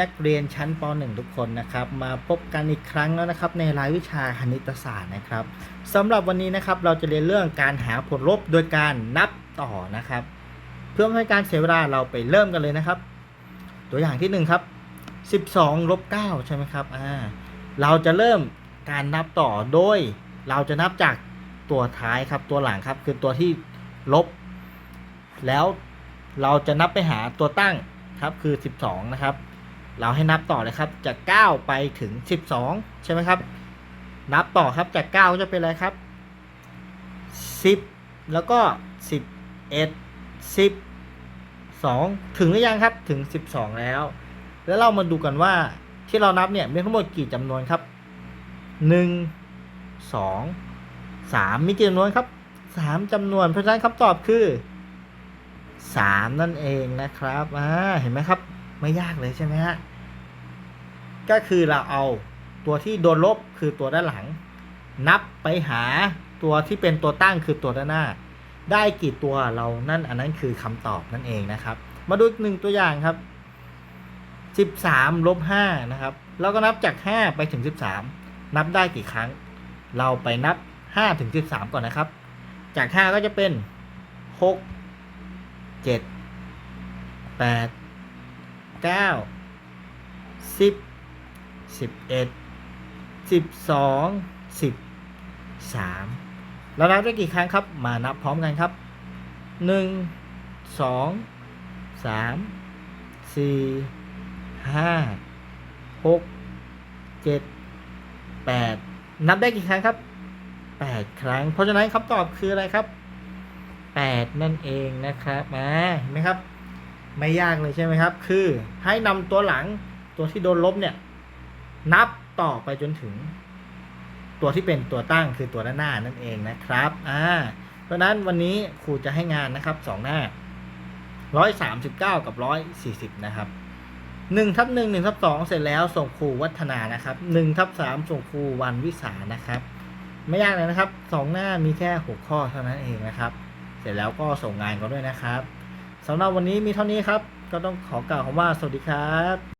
นักเรียนชั้นป .1 ทุกคนนะครับ มาพบกันอีกครั้งแล้วนะครับ ในรายวิชาคณิตศาสตร์นะครับสำหรับวันนี้นะครับเราจะเรียนเรื่องการหาผลลบโดยการนับต่อนะครับ เพื่อไม่ให้การเสียเวลาเราไปเริ่มกันเลยนะครับ ตัวอย่างที่หนึ่งครับ12ลบ9ใช่ไหมครับอ่าเราจะเริ่มการนับต่อโดย เราจะนับจากตัวท้ายครับตัวหลังครับคือตัวที่ลบ แล้วเราจะนับไปหาตัวตั้งครับคือ 12 นะครับ เราให้นับต่อเลยครับ จาก 9 ไปถึง 12 ใช่ไหมครับ นับต่อครับจาก 9 ก็จะเป็นอะไรครับ 10 แล้วก็ 11 10 2ถึงหรือยังครับถึง 12 แล้ว แล้วเรามาดูกันว่าที่เรานับเนี่ยมีทั้งหมดกี่จำนวนครับ 1 2 3 มีกี่จำนวนครับ 3จำนวนเพราะฉะนั้นคำตอบคือ 3 นั่นเองนะครับอ่าเห็นไหมครับ ไม่ยากเลยใช่ไหมฮะ ก็คือเราเอาตัวที่โดนลบคือตัวด้านหลัง นับไปหาตัวที่เป็นตัวตั้งคือตัวด้านหน้า ได้กี่ตัวเรานั่นอันนั้นคือคำตอบนั่นเองนะครับ มาดูอีกหนึ่งตัวอย่างครับ13ลบ5นะครับเราก็นับจาก5ไปถึง13นับได้กี่ครั้ง เราไปนับ5ถึง13ก่อนนะครับ จาก5ก็จะเป็น6 7 8 เรานับได้กี่ครั้งครับ มานับพร้อมกันครับ1 2 3 4 5 6 7 8นับได้กี่ครั้งครับ8ครั้ง เพราะฉะนั้นคำตอบคืออะไรครับ8นั่นเองนะครับมาเห็นไหมครับ ไม่ยากเลยใช่ไหมครับ คือให้นำตัวหลังตัวที่โดนลบเนี่ย นับต่อไปจนถึง ตัวที่เป็นตัวตั้งคือตัวด้านหน้านั่นเองนะครับอ่าเพราะฉะนั้นวันนี้ครูจะให้งานนะครับสองหน้าร้อยสามสิบเก้ากับร้อยสี่สิบนะครับหนึ่งทับหนึ่งหนึ่งทับสองเสร็จแล้วส่งครูวัฒนานะครับหนึ่งทับสามส่งครูวันวิสานะครับ ไม่ยากเลยนะครับสองหน้ามีแค่หกข้อเท่านั้นเองนะครับ เสร็จแล้วก็ส่งงานกันด้วยนะครับ สำหรับวันนี้มีเท่านี้ครับ ก็ต้องขอกล่าวคำว่าสวัสดีครับ